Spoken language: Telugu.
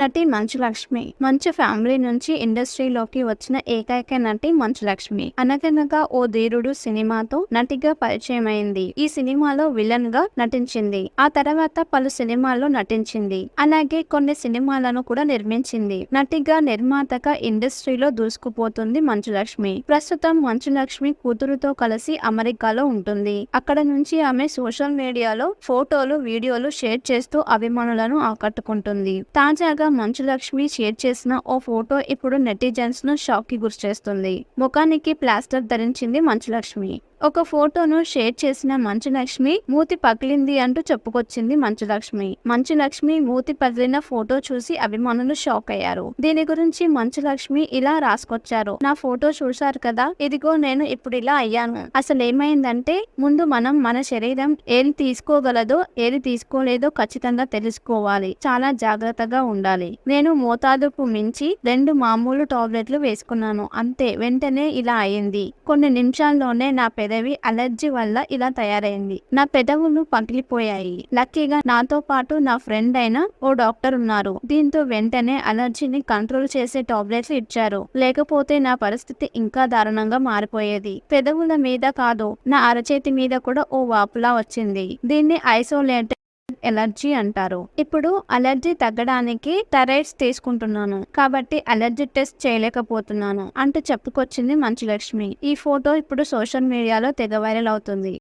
నటి మంచు లక్ష్మి మంచు ఫ్యామిలీ నుంచి ఇండస్ట్రీలోకి వచ్చిన ఏకైక నటి మంచు లక్ష్మి అనగనగా ఓ ధీరుడు సినిమాతో నటిగా పరిచయమైంది. ఈ సినిమాలో విలన్గా నటించింది. ఆ తర్వాత పలు సినిమాల్లో నటించింది. అలాగే కొన్ని సినిమాలను కూడా నిర్మించింది. నటిగా నిర్మాతగా ఇండస్ట్రీలో దూసుకుపోతుంది మంచు లక్ష్మి ప్రస్తుతం మంచు లక్ష్మి కూతురుతో కలిసి అమెరికాలో ఉంటుంది. అక్కడ నుంచి ఆమె సోషల్ మీడియాలో ఫోటోలు వీడియోలు షేర్ చేస్తూ అభిమానులను ఆకట్టుకుంటుంది. తాజాగా మంచు లక్ష్మి షేర్ చేసిన ఓ ఫోటో ఇప్పుడు నెటిజన్స్ను షాక్కి గురిచేస్తుంది. ముఖానికి ప్లాస్టర్ ధరించింది మంచు లక్ష్మి ఒక ఫోటోను షేర్ చేసిన మంచు లక్ష్మి మూతి పగిలింది అంటూ చెప్పుకొచ్చింది మంచు లక్ష్మి మంచు లక్ష్మి మూతి పగిలిన ఫోటో చూసి అభిమానులు షాక్ అయ్యారు. దీని గురించి మంచు లక్ష్మి ఇలా రాసుకొచ్చారు. నా ఫోటో చూశారు కదా. ఇదిగో నేను ఇప్పుడు ఇలా అయ్యాను. అసలు ఏమైందంటే ముందు మనం మన శరీరం ఏది తీసుకోగలదో ఏది తీసుకోలేదో ఖచ్చితంగా తెలుసుకోవాలి. చాలా జాగ్రత్తగా ఉండాలి. నేను మోతాదుకు మించి రెండు మామూలు టాబ్లెట్లు వేసుకున్నాను. అంతే. వెంటనే ఇలా అయింది కొన్ని నిమిషాల్లోనే నా పెదవి అలర్జీ వల్ల ఇలా తయారైంది. నా పెదవులు పగిలిపోయాయి. లక్కీగా నాతో పాటు నా ఫ్రెండ్ అయిన ఓ డాక్టర్ ఉన్నారు. దీంతో వెంటనే అలర్జీని కంట్రోల్ చేసే టాబ్లెట్స్ ఇచ్చారు. లేకపోతే నా పరిస్థితి ఇంకా దారుణంగా మారిపోయేది. పెదవుల మీద కాదు నా అరచేతి మీద కూడా ఓ వాపులా వచ్చింది. దీన్ని ఐసోలేటెడ్ ఎలర్జీ అంటారు. ఇప్పుడు అలర్జీ తగ్గడానికి థైరాయిడ్స్ తీసుకుంటున్నాను. కాబట్టి అలర్జీ టెస్ట్ చేయలేకపోతున్నాను. అంటూ చెప్పుకొచ్చింది మంచు లక్ష్మి ఈ ఫోటో ఇప్పుడు సోషల్ మీడియాలో తెగ వైరల్ అవుతుంది.